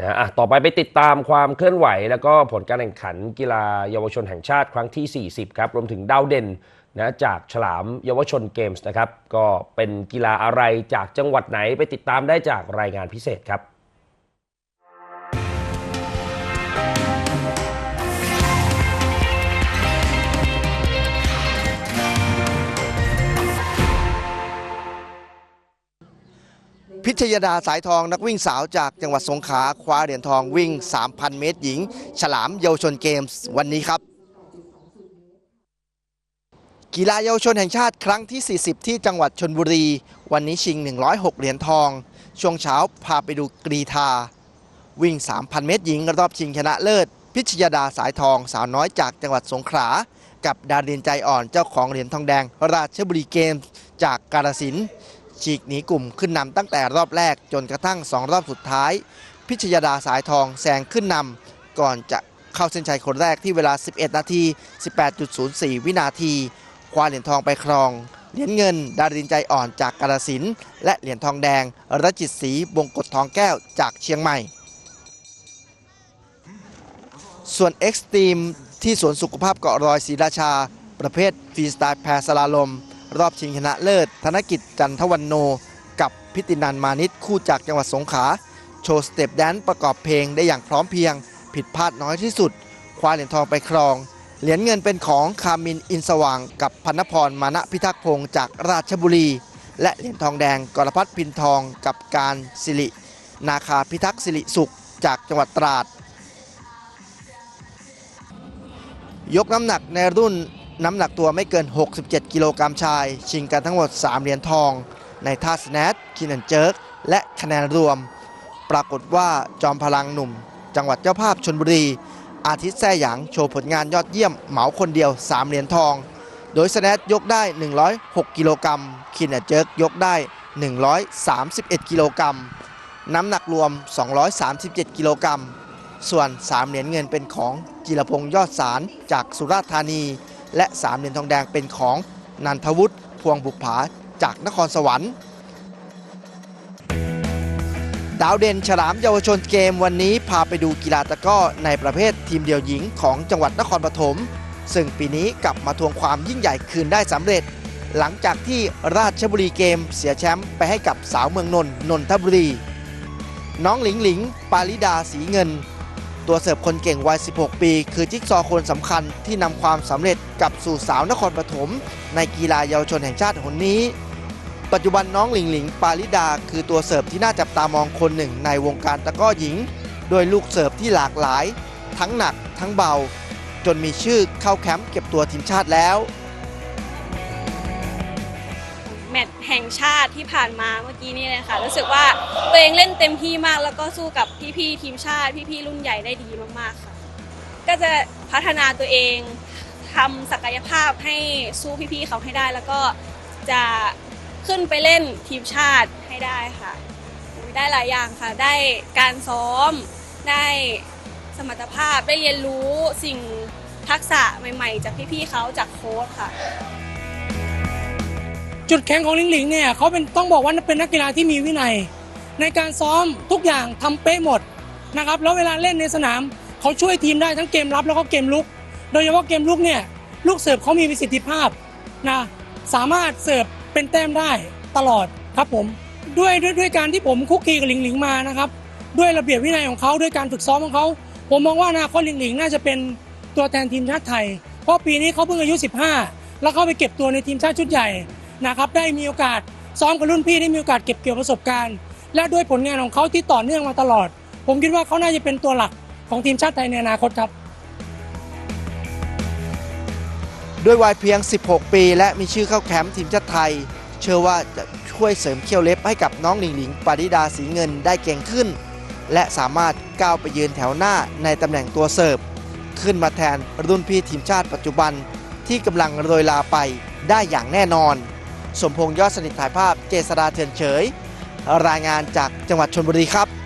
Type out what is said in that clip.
นะอะต่อไปไปติดตามความเคลื่อนไหว แล้วก็ผลการแข่งขันกีฬาเยาวชนแห่งชาติครั้งที่ 40 ครับ รวมถึงดาวเด่นนะจากฉลามเยาวชนเกมส์นะครับ ก็เป็นกีฬาอะไรจากจังหวัดไหนไปติดตามได้จากรายงานพิเศษครับ พิชยดาสายทองนักวิ่งสาวจากจังหวัดสงขลาคว้าเหรียญทองวิ่ง 3,000 เมตรหญิง ฉลามเยาวชนเกมส์วันนี้ครับ กีฬาเยาวชนแห่งชาติครั้งที่ 40 ที่จังหวัดชนบุรี วันนี้ชิง 106 เหรียญทอง ช่วงเช้าพาไปดูกรีธา วิ่ง 3,000 เมตรหญิงรอบชิงชนะเลิศ พิชยดาสายทองสาวน้อยจากจังหวัดสงขลากับดาเรินใจอ่อนเจ้าของเหรียญทองแดง ราชบุรีเกมส์จากกาฬสินธุ์ ฉีกหนีกลุ่มขึ้นนำตั้งแต่รอบแรกจนกระทั่ง 2 รอบสุดท้าย พิชยดาสายทองแซงขึ้นนำก่อนจะเข้าเส้นชัยคนแรกที่เวลา 11 นาที 18.04 วินาที คว้าเหรียญทองไปครอง เหรียญเงิน ดารินใจอ่อนจากกาฬสินธุ์และเหรียญทองแดงรจิตศรีบงกฎทองแก้วจากเชียงใหม่ ส่วน X t r e m ที่สวนสุขภาพเกาะรอยศรีราชา ประเภทฟรีสไตล์แพรสลาลม รอบชิงชนะเลิศ ธนกิจจันทวันโน กับพิตินันมานิตคู่จากจังหวัดสงขลาโชว์สเต็ปแดนประกอบเพลงได้อย่างพร้อมเพรียง ผิดพลาดน้อยที่สุด คว้าเหรียญทองไปครอง เหรียญเงินเป็นของคามินอินสว่าง กับพันนพรมานะพิทักษ์พงศ์จากราชบุรี และเหรียญทองแดงกรพัฒพินทองกับการสิริ นาคาพิทักษ์สิริสุขจากจังหวัดตราดยกน้ำหนักในรุ่น น้ำหนักตัวไม่เกิน 67 กิโลกรัมชาย ชิงกันทั้งหมด 3 เหรียญทอง ในท่าสแนทคินันเจิร์กและคะแนนรวม ปรากฏว่าจอมพลังหนุ่ม จังหวัดเจ้าภาพชนบุรี อาทิตย์แซ่หยางโชว์ผลงานยอดเยี่ยมเหมาคนเดียว 3 เหรียญทอง โดยสแนทยกได้ 106 กิโลกรัมคินันเจิร์กยกได้ 131 กิโลกรัมน้ำหนักรวม 237 กิโลกรัมส่วน 3 เหรียญเงินเป็นของจิรพงษ์ยอดสารจากสุราษฎร์ธานี และ3เหรียญทองแดงเป็นของนันทวุฒิพวงบุภาจากนครสวรรค์ ดาวเด่นฉลามเยาวชนเกมวันนี้พาไปดูกีฬาตะก้อในประเภททีมเดี่ยวหญิงของจังหวัดนครปฐมซึ่งปีนี้กลับมาทวงความยิ่งใหญ่คืนได้สำเร็จ หลังจากที่ราชบุรีเกมเสียแชมป์ไปให้กับสาวเมืองนนนนทบุรี น้องหลิงหลิง ปาลิดาสีเงิน ตัวเสิร์ฟคนเก่งวัย 16 ปี คือจิ๊กซอว์คนสำคัญที่นำความสำเร็จกลับสู่สาวนครปฐมในกีฬาเยาวชนแห่งชาติหนนี้ ปัจจุบันน้องหลิงหลิง ปาลิดา คือตัวเสิร์ฟที่น่าจับตามองคนหนึ่งในวงการตะก้อหญิง โดยลูกเสิร์ฟที่หลากหลาย ทั้งหนักทั้งเบา จนมีชื่อเข้าแคมป์เก็บตัวทีมชาติแล้ว แห่งชาติที่ผ่านมาเมื่อกี้นี่เลยค่ะรู้สึกว่าตัวเองเล่นเต็มที่มากแล้วก็สู้กับพี่ๆทีมชาติ พี่ๆรุ่นใหญ่ได้ดีมากๆค่ะ ก็จะพัฒนาตัวเองทำศักยภาพให้สู้พี่ๆเขาให้ได้ แล้วก็จะขึ้นไปเล่นทีมชาติให้ได้ค่ะ ได้หลายอย่างค่ะ ได้การซ้อม ได้สมรรถภาพ ได้เรียนรู้สิ่งทักษะใหม่ ๆ จากพี่ๆเขาจากโค้ชค่ะ จุดแข็งของลิงหลิงเนี่ยเขาเป็นต้องบอกว่าเป็นนักกีฬาที่มีวินัย ในการซ้อมทุกอย่างทำเป๊ะหมดนะครับแล้วเวลาเล่นในสนามเขาช่วยทีมได้ทั้งเกมรับแล้วก็เกมลุก โดยเฉพาะเกมลุกเนี่ยลูกเสิร์ฟเขามีประสิทธิภาพนะสามารถเสิร์ฟเป็นแต้มได้ตลอดครับผมด้วยด้วยด้วยการที่ผมคุกคีกับหลิงหลิงมานะครับด้วยระเบียบวินัยของเขาด้วยการฝึกซ้อมของเขาผมมองว่าอนาคตหลิงหลิงน่าจะเป็นตัวแทนทีมชาติไทย เพราะปีนี้เขาเพิ่งอายุ 15 แล้วเข้าไปเก็บตัวในทีมชาติชุดใหญ่ นะครับได้มีโอกาสซ้อมกับรุ่นพี่ได้มีโอกาสเก็บเกี่ยวประสบการณ์ และด้วยผลงานของเขาที่ต่อเนื่องมาตลอด ผมคิดว่าเขาน่าจะเป็นตัวหลักของทีมชาติไทยในอนาคตครับ ด้วยวัยเพียง 16 ปี และมีชื่อเข้าแคมป์ทีมชาติไทย เชื่อว่าจะช่วยเสริมเขี้ยวเล็บให้กับน้องหลิงหลิงปาริดาสีเงินได้เก่งขึ้น และสามารถก้าวไปยืนแถวหน้าในตำแหน่งตัวเสิร์ฟขึ้นมาแทนรุ่นพี่ทีมชาติปัจจุบันที่กำลังโรยลาไปได้อย่างแน่นอน สมพงษ์ยอดสนิทถ่ายภาพเจษดาเทียนเฉย รายงานจากจังหวัดชนบุรีครับ